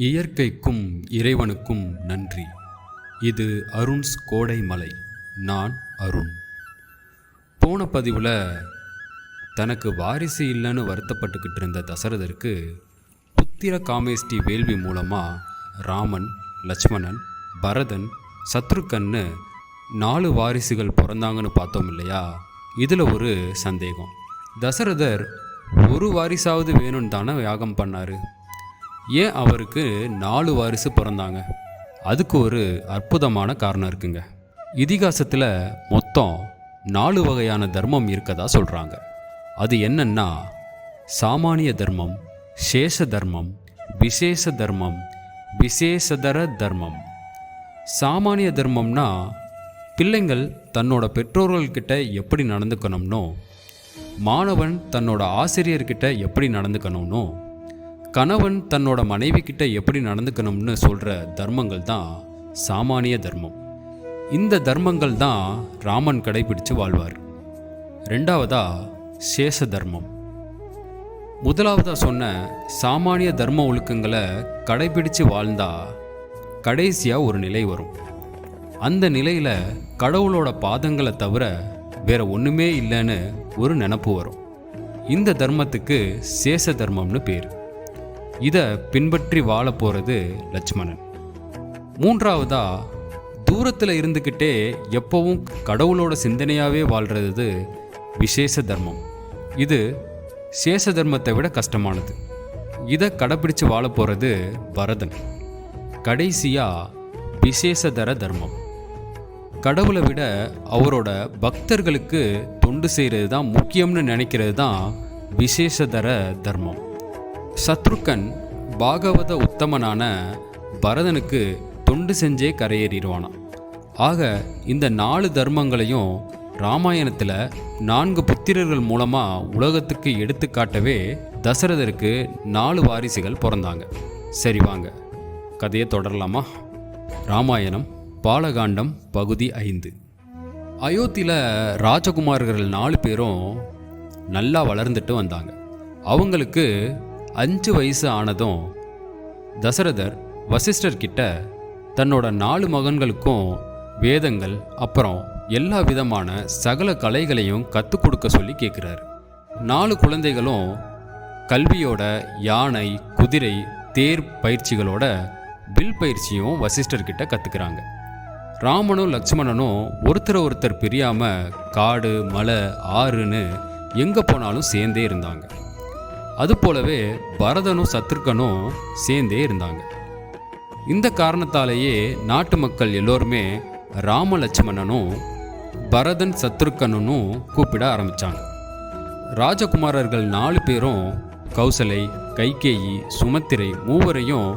இயற்கைக்கும் இறைவனுக்கும் நன்றி. இது அருண்ஸ் கோடைமலை. நான் அருண். போன பதிவில் தனக்கு வாரிசு இல்லைன்னு வருத்தப்பட்டுக்கிட்டு இருந்த தசரதருக்கு புத்திர காமேஷ்டி வேள்வி மூலமாக ராமன் லட்சுமணன் பரதன் சத்ருக்கன்னு நாலு வாரிசுகள் பிறந்தாங்கன்னு பார்த்தோம் இல்லையா? இதில் ஒரு சந்தேகம். தசரதர் ஒரு வாரிசாவது வேணும்னு தானே யாகம் பண்ணார்? ஏன் அவருக்கு நாலு வாரிசு பிறந்தாங்க? அதுக்கு ஒரு அற்புதமான காரணம் இருக்குங்க. இதிகாசத்தில் மொத்தம் நாலு வகையான தர்மம் இருக்கதா சொல்கிறாங்க அது என்னன்னா சாமானிய தர்மம் சேஷ தர்மம் விசேஷ தர்மம் விசேஷதர தர்மம். சாமானிய தர்மம்னா பிள்ளைங்கள் தன்னோட பெற்றோர்கள்கிட்ட எப்படி நடந்துக்கணும்னோ மாணவன் தன்னோட ஆசிரியர்கிட்ட எப்படி நடந்துக்கணும்னோ கணவன் தன்னோட மனைவி கிட்ட எப்படி நடந்துக்கணும்னு சொல்கிற தர்மங்கள் தான் சாமானிய தர்மம். இந்த தர்மங்கள் தான் ராமன் கடைபிடித்து வாழ்வார். ரெண்டாவதா சேஷ தர்மம். முதலாவதாக சொன்ன சாமானிய தர்ம ஒழுக்கங்களை கடைபிடித்து வாழ்ந்தா கடைசியாக ஒரு நிலை வரும். அந்த நிலையில் கடவுளோட பாதங்களை தவிர வேற ஒன்றுமே இல்லைன்னு ஒரு நினப்பு வரும். இந்த தர்மத்துக்கு சேஷ தர்மம்னு பேர். இதை பின்பற்றி வாழ போகிறது லட்சுமணன். மூன்றாவதா தூரத்தில் இருந்துக்கிட்டே எப்பவும் கடவுளோட சிந்தனையாகவே வாழ்கிறது விசேஷ தர்மம். இது சேஷ தர்மத்தை விட கஷ்டமானது. இதை கடைப்பிடிச்சு வாழ போகிறது பரதன். கடைசியாக விசேஷதர தர்மம். கடவுளை விட அவரோட பக்தர்களுக்கு தொண்டு செய்கிறது தான் முக்கியம்னு நினைக்கிறது தான் விசேஷதர தர்மம். சத்ருக்கன் பாகவத உத்தமனான பரதனுக்கு தொண்டு செஞ்சே கரையேறிடுவானாம். ஆக இந்த நாலு தர்மங்களையும் ராமாயணத்தில் நான்கு புத்திரர்கள் மூலமாக உலகத்துக்கு எடுத்துக்காட்டவே தசரதருக்கு நாலு வாரிசுகள் பிறந்தாங்க. சரி வாங்க கதையை தொடரலாமா? ராமாயணம் பாலகாண்டம் பகுதி ஐந்து. அயோத்தியில் ராஜகுமார்கள் நாலு பேரும் நல்லா வளர்ந்துட்டு வந்தாங்க. அவங்களுக்கு அஞ்சு வயசு ஆனதும் தசரதர் வசிஷ்டர் கிட்ட தன்னோட நாலு மகன்களுக்கும் வேதங்கள் அப்புறம் எல்லா விதமான சகல கலைகளையும் கற்றுக் கொடுக்க சொல்லி கேட்குறாரு நாலு குழந்தைகளும் கல்வியோட யானை குதிரை தேர் பயிற்சிகளோட வில் பயிற்சியும் வசிஷ்டர்கிட்ட கற்றுக்கிறாங்க ராமனும் லக்ஷ்மணனும் ஒருத்தரை ஒருத்தர் பிரியாமல் காடு மலை ஆறுன்னு எங்கே போனாலும் சேர்ந்தே இருந்தாங்க. அது போலவே பரதனும் சத்ருக்கனும் சேர்ந்தே இருந்தாங்க. இந்த காரணத்தாலேயே நாட்டு மக்கள் எல்லோருமே ராம லட்சுமணனும் பரதன் சத்ருக்கனும் கூப்பிட ஆரம்பித்தாங்க ராஜகுமாரர்கள் நாலு பேரும் கௌசலை கைகேயி சுமத்திரை மூவரையும்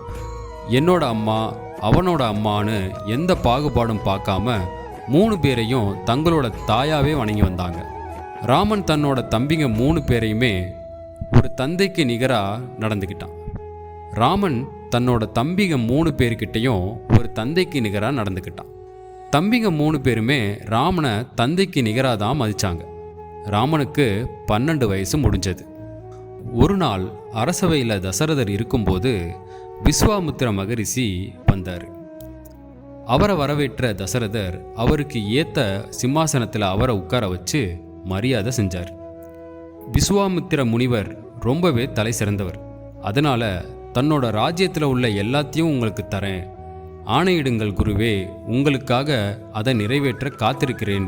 என்னோட அம்மா அவனோட அம்மான்னு எந்த பாகுபாடும் பார்க்காம மூணு பேரையும் தங்களோட தாயாவே வணங்கி வந்தாங்க. ராமன் தன்னோட தம்பிங்க மூணு பேரையுமே ஒரு தந்தைக்கு நிகராக நடந்துக்கிட்டான் ராமன் தன்னோட தம்பிங்க மூணு பேர்கிட்டையும் ஒரு தந்தைக்கு நிகராக நடந்துக்கிட்டான் தம்பிங்க மூணு பேருமே ராமனை தந்தைக்கு நிகராக தான் மதித்தாங்க ராமனுக்கு பன்னெண்டு வயசு முடிஞ்சது. ஒரு நாள் அரசவையில் தசரதர் இருக்கும்போது விஸ்வாமுத்திர மகரிஷி வந்தார். அவரை வரவேற்ற தசரதர் அவருக்கு ஏற்ற சிம்மாசனத்தில் அவரை உட்கார வச்சு மரியாதை செஞ்சார். விஸ்வாமித்திர முனிவர் ரொம்பவே தலை சிறந்தவர். அதனால் தன்னோட ராஜ்யத்தில் உள்ள எல்லாத்தையும் உங்களுக்கு தரேன். ஆணையிடுங்கள் குருவே உங்களுக்காக அதை நிறைவேற்ற காத்திருக்கிறேன்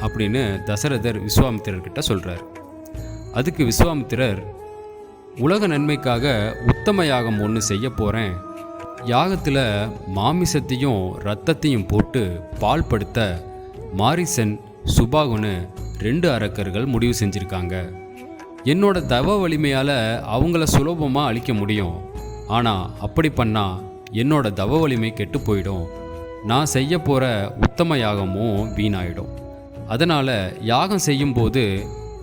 அப்படின்னு தசரதர் விஸ்வாமித்திரர்கிட்ட சொல்கிறார் அதுக்கு விஸ்வாமித்திரர் உலக நன்மைக்காக உத்தம யாகம் ஒன்று செய்ய போகிறேன் யாகத்தில் மாமிசத்தையும் ரத்தத்தையும் போட்டு பால் படுத்த மாரிசன் சுபாகுன்னு ரெண்டு அரக்கர்கள் முடிவு செஞ்சுருக்காங்க. என்னோட தவ வலிமையால் அவங்கள சுலபமாக அழிக்க முடியும். ஆனால் அப்படி பண்ணால் என்னோட தவ வலிமை கெட்டு போயிடும். நான் செய்ய போகிற உத்தம யாகமும் வீணாயிடும். அதனால் யாகம் செய்யும்போது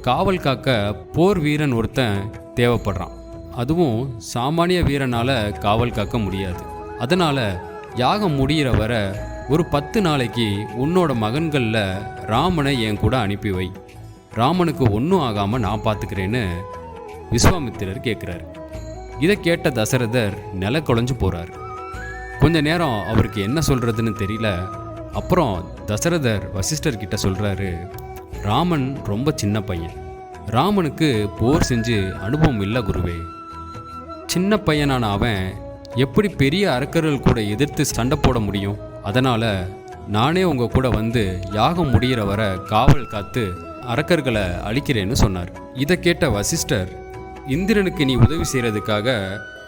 காவல் காக்க போர் வீரன் ஒருத்தன் தேவைப்படுறான். அதுவும் சாமானிய வீரனால் காவல் காக்க முடியாது. அதனால் யாகம் முடிகிற வர ஒரு பத்து நாளைக்கு உன்னோட மகன்களில் ராமனை என் கூட அனுப்பி வை. ராமனுக்கு ஒன்றும் ஆகாமல் நான் பார்த்துக்கிறேன்னு விஸ்வாமித்திரர் கேட்குறாரு இதை கேட்ட தசரதர் நில குழஞ்சு போகிறார் கொஞ்ச நேரம் அவருக்கு என்ன சொல்கிறதுன்னு தெரியல. அப்புறம் தசரதர் வசிஷ்டர் கிட்ட சொல்கிறாரு ராமன் ரொம்ப சின்ன பையன். ராமனுக்கு போர் செஞ்சு அனுபவம் இல்லை குருவே. சின்ன பையனான அவன் எப்படி பெரிய அரக்கர்கள் கூட எதிர்த்து சண்டை போட முடியும்? அதனால் நானே உங்கள் கூட வந்து யாகம் முடிகிற வரை காவல் காத்து அரக்கர்களை அழிக்கிறேன்னு சொன்னார். இதை கேட்ட வசிஷ்டர் இந்திரனுக்கு நீ உதவி செய்கிறதுக்காக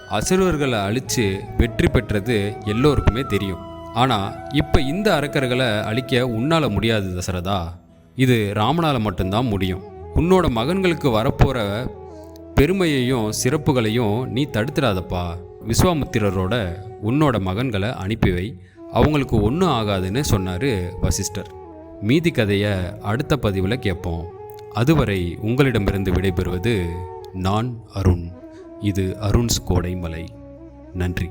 அசுரர்களை அழித்து வெற்றி பெற்றது எல்லோருக்குமே தெரியும். ஆனால் இப்போ இந்த அரக்கர்களை அழிக்க உன்னால் முடியாது தசரதா. இது ராமனால் மட்டும்தான் முடியும். உன்னோட மகன்களுக்கு வரப்போகிற பெருமையையும் சிறப்புகளையும் நீ தடுத்துடாதப்பா. விஸ்வாமுத்திரரோட உன்னோட மகன்களை அனுப்பி வை. அவங்களுக்கு ஒன்றும் ஆகாதுன்னு சொன்னார் வசிஷ்டர். மீதி கதையை அடுத்த பதிவில் கேட்போம். அதுவரை உங்களிடமிருந்து விடைபெறுவது நான் அருண். இது அருண்ஸ் கோடைமலை. நன்றி.